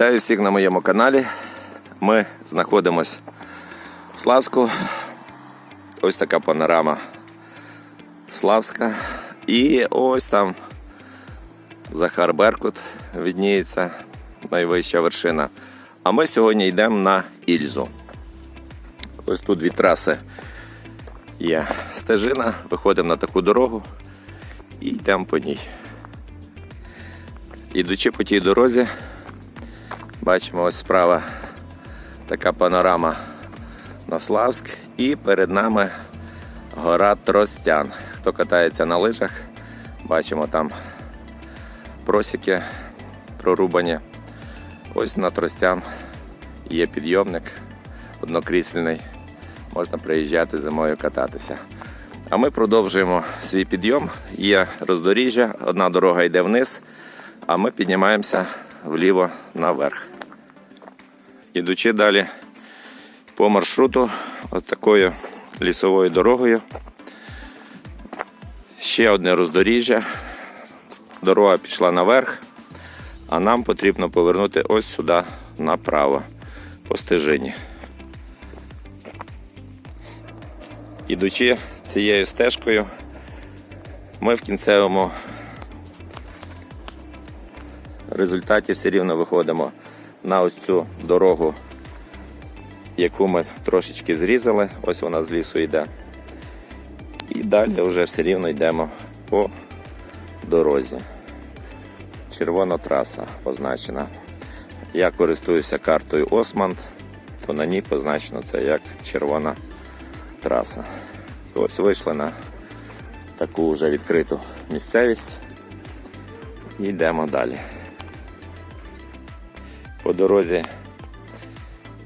Вітаю всіх на моєму каналі. Ми знаходимось в Славську. Ось така панорама Славська. І ось там Захар Беркут відніється, найвища вершина. А ми сьогодні йдемо на Ільзу. Ось тут дві траси є стежина, виходимо на таку дорогу і йдемо по ній. Ідучи по тій дорозі, бачимо ось справа така панорама на Славськ і перед нами гора Тростян. Хто катається на лижах, бачимо там просіки прорубані. Ось на Тростян є підйомник однокрісельний. Можна приїжджати зимою кататися. А ми продовжуємо свій підйом. Є роздоріжжя, одна дорога йде вниз, а ми піднімаємося вліво наверх. Ідучи далі по маршруту, от такою лісовою дорогою. Ще одне роздоріжжя. Дорога пішла наверх, а нам потрібно повернути ось сюди направо по стежині. Ідучи цією стежкою, ми в кінцевому результаті все рівно виходимо на ось цю дорогу, яку ми трошечки зрізали. Ось вона з лісу йде. І далі вже все рівно йдемо по дорозі. Червона траса позначена. Я користуюся картою Османд, то на ній позначено це як червона траса. І ось вийшли на таку вже відкриту місцевість і йдемо далі. По дорозі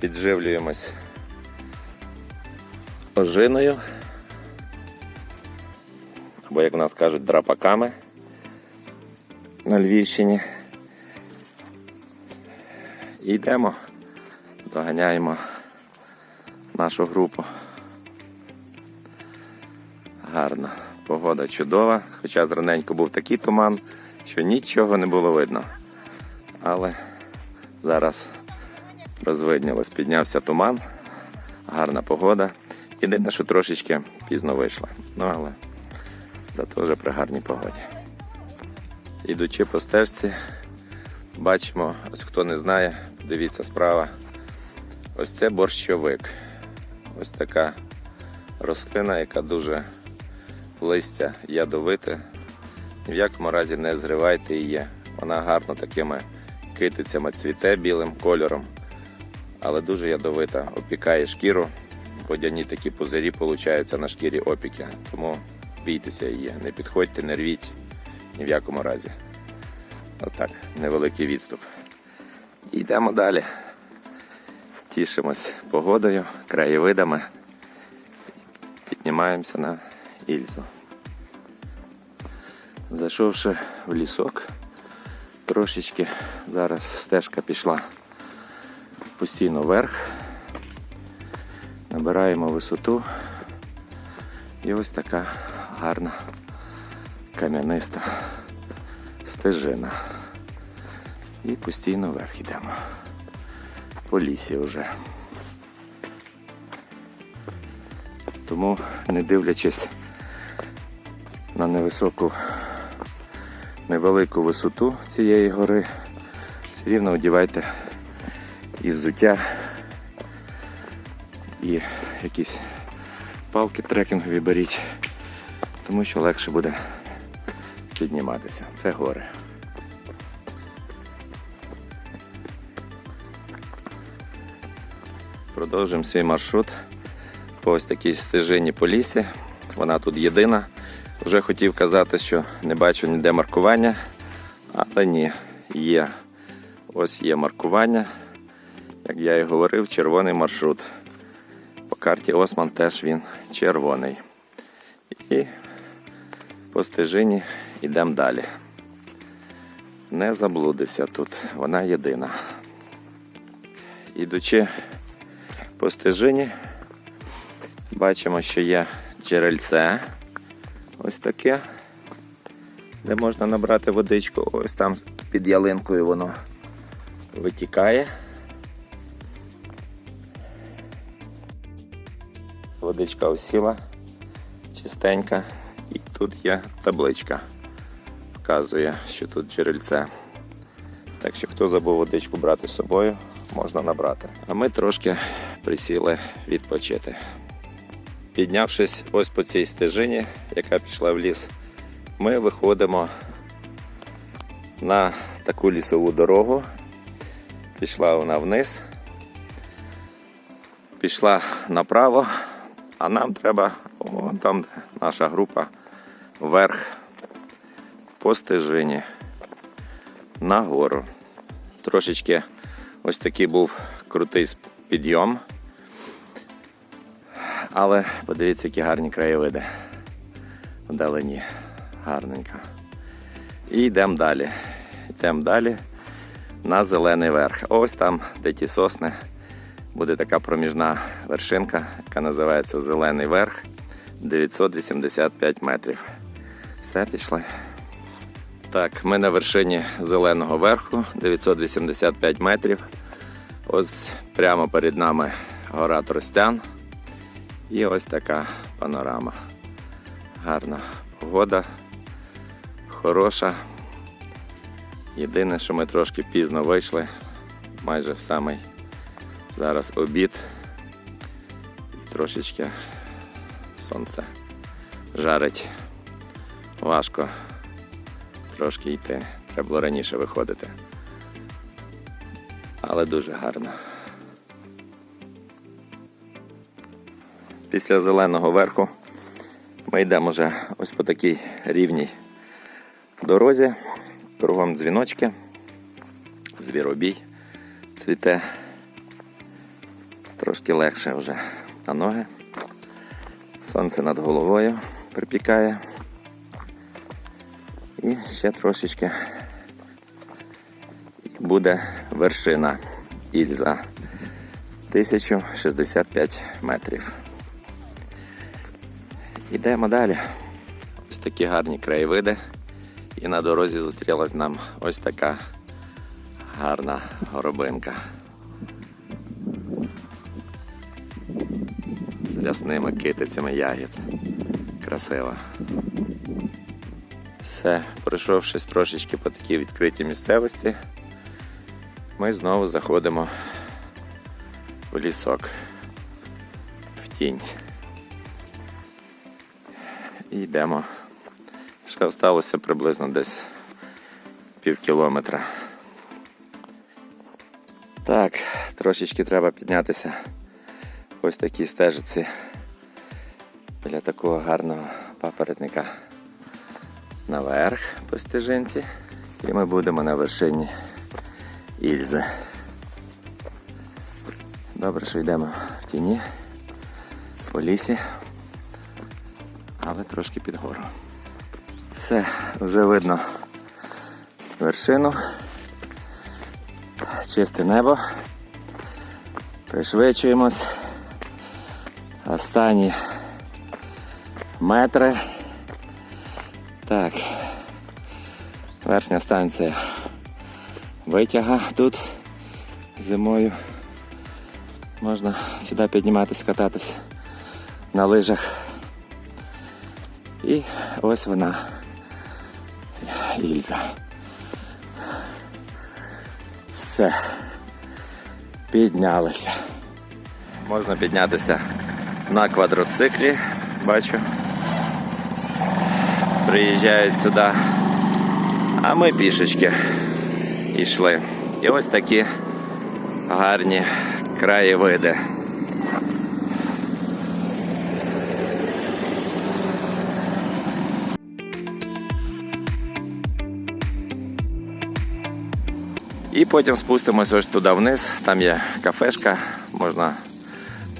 підживлюємось ожиною, або, як в нас кажуть, драпаками на Львівщині. І йдемо, доганяємо нашу групу. Гарно, погода чудова, хоча зраненько був такий туман, що нічого не було видно. Але зараз розвиднілось, піднявся туман, гарна погода. Єдине, що трошечки пізно вийшла. Ну але зато вже при гарній погоді. Ідучи по стежці, бачимо, ось хто не знає, дивіться справа. Ось це борщовик. Ось така рослина, яка дуже листя ядовите. Ні в якому разі не зривайте її. Вона гарно такими китицями цвіте білим кольором, але дуже ядовита. Опікає шкіру. Водяні такі пузирі получаються на шкірі опіки. Тому бійтеся її, не підходьте, не рвіть ні в якому разі. Отак, невеликий відступ. Йдемо далі. Тішимось погодою, краєвидами. Піднімаємося на Ільзу. Зайшовши в лісок, трошечки зараз стежка пішла постійно вверх. Набираємо висоту. І ось така гарна кам'яниста стежина. І постійно вверх йдемо. По лісі вже. Тому, не дивлячись на невисоку, невелику висоту цієї гори, все рівно одівайте і взуття, і якісь палки трекінгові беріть, тому що легше буде підніматися. Це гори. Продовжуємо свій маршрут по ось такій стежині по лісі. Вона тут єдина. Вже хотів казати, що не бачу ніде маркування, але ні, є. Ось є маркування. Як я і говорив, червоний маршрут. По карті Осман теж він червоний. І по стежині йдемо далі. Не заблудися тут, вона єдина. Ідучи по стежині, бачимо, що є джерельце. Ось таке, де можна набрати водичку. Ось там під ялинкою воно витікає. Водичка осіла, чистенька. І тут є табличка. Вказує, що тут джерельце. Так що хто забув водичку брати з собою, можна набрати. А ми трошки присіли відпочити. Піднявшись ось по цій стежині, яка пішла в ліс, ми виходимо на таку лісову дорогу. Пішла вона вниз, пішла направо, а нам треба, о, там де наша група, вверх по стежині нагору. Трошечки ось такий був крутий підйом. Але подивіться, які гарні краєвиди. Вдалині. Гарненько. І йдемо далі. Йдемо далі на зелений верх. Ось там, де ті сосни, буде така проміжна вершинка, яка називається Зелений верх 985 метрів. Все, пішли. Так, ми на вершині зеленого верху 985 метрів. Ось прямо перед нами гора Тростян. І ось така панорама. Гарна погода, хороша. Єдине, що ми трошки пізно вийшли, майже в самий зараз обід. І трошечки сонце жарить. Важко трошки йти. Треба було раніше виходити. Але дуже гарно. Після зеленого верху ми йдемо вже ось по такій рівній дорозі. Кругом дзвіночки, звіробій цвіте. Трошки легше вже на ноги. Сонце над головою припікає. І ще трошечки буде вершина Ільза 1065 метрів. Ідемо далі. Ось такі гарні краєвиди. І на дорозі зустрілась нам ось така гарна горобинка. З рясними китицями ягід. Красиво. Все, пройшовшись трошечки по такій відкритій місцевості, ми знову заходимо в лісок, в тінь. І йдемо. Ще осталося приблизно десь пів кілометра. Так, трошечки треба піднятися ось такій стежиці біля такого гарного папоротника наверх по стежинці. І ми будемо на вершині Ільзи. Добре, що йдемо в тіні, по лісі, але трошки під гору. Все, вже видно вершину, чисте небо. Пришвидшуємось. Останні метри. Так, верхня станція витяга тут зимою. Можна сюди підніматися, кататись на лижах. І ось вона. Ільза. Все. Піднялися. Можна піднятися на квадроциклі, бачу. Приїжджають сюди. А ми пішечки йшли. І ось такі гарні краєвиди. І потім спустимося ось туди вниз. Там є кафешка, можна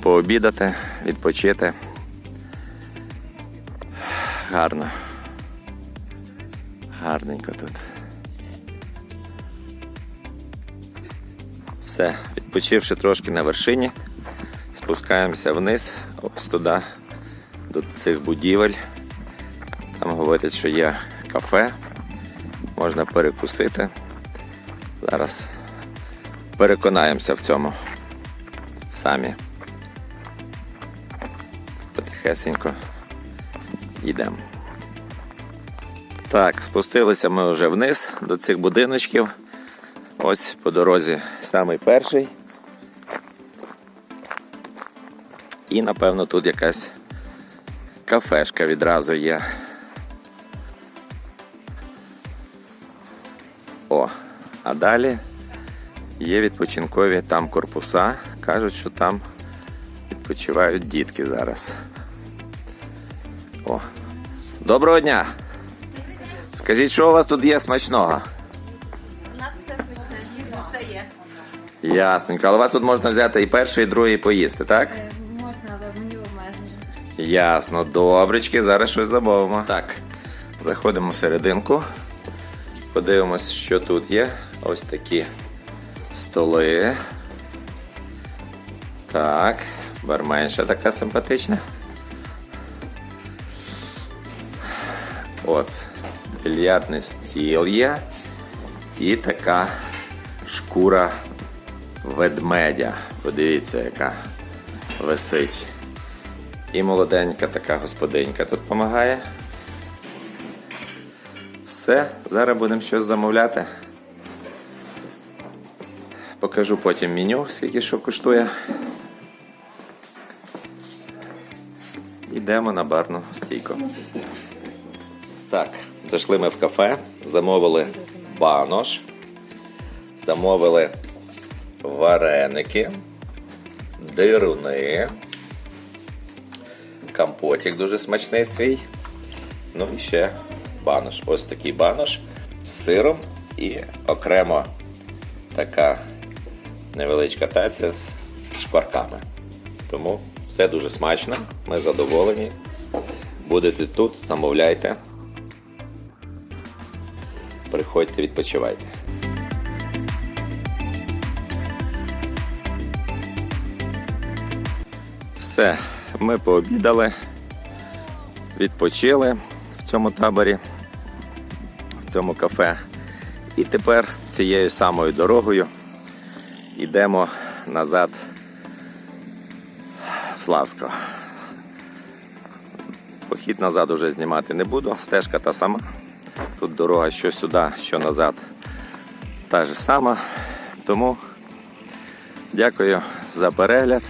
пообідати, відпочити. Гарно. Гарненько тут. Все, відпочивши трошки на вершині, спускаємося вниз, ось туди, до цих будівель. Там говорять, що є кафе, можна перекусити. Зараз переконаємося в цьому самі. Потихесенько йдемо. Так, спустилися ми вже вниз до цих будиночків. Ось по дорозі самий перший. І напевно тут якась кафешка відразу є. О, а далі є відпочинкові там корпуса. Кажуть, що там відпочивають дітки зараз. О. Доброго дня! Скажіть, що у вас тут є смачного? У нас все смачне, дійсно все є. Ясненько, але у вас тут можна взяти і перший, і другий поїсти, так? Е, Можна, але меню обмежене. Ясно, добречки, зараз щось замовимо. Так, заходимо всерединку, подивимось, що тут є. Ось такі столи. Так, барменша така симпатична. От, більярдний стіл є. І така шкура ведмедя. Подивіться, яка висить. І молоденька така господинька тут допомагає. Все, зараз будемо щось замовляти. Покажу потім меню, скільки що коштує. Йдемо на барну стійку. Так, зайшли ми в кафе, замовили банош, замовили вареники, дируни компотик дуже смачний свій. Ну і ще банош. Ось такий банош з сиром і окремо така невеличка таця з шкварками. Тому все дуже смачно, ми задоволені. Будете тут, замовляйте. Приходьте, відпочивайте. Все, ми пообідали, відпочили в цьому таборі, в цьому кафе. І тепер цією самою дорогою йдемо назад в Славсько. Похід назад уже знімати не буду, стежка та сама. Тут дорога що сюди, що назад та ж сама. Тому дякую за перегляд.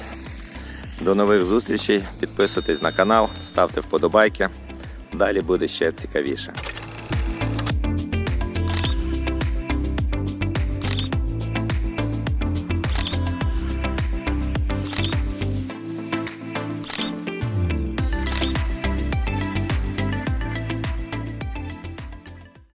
До нових зустрічей. Підписуйтесь на канал, ставте вподобайки. Далі буде ще цікавіше.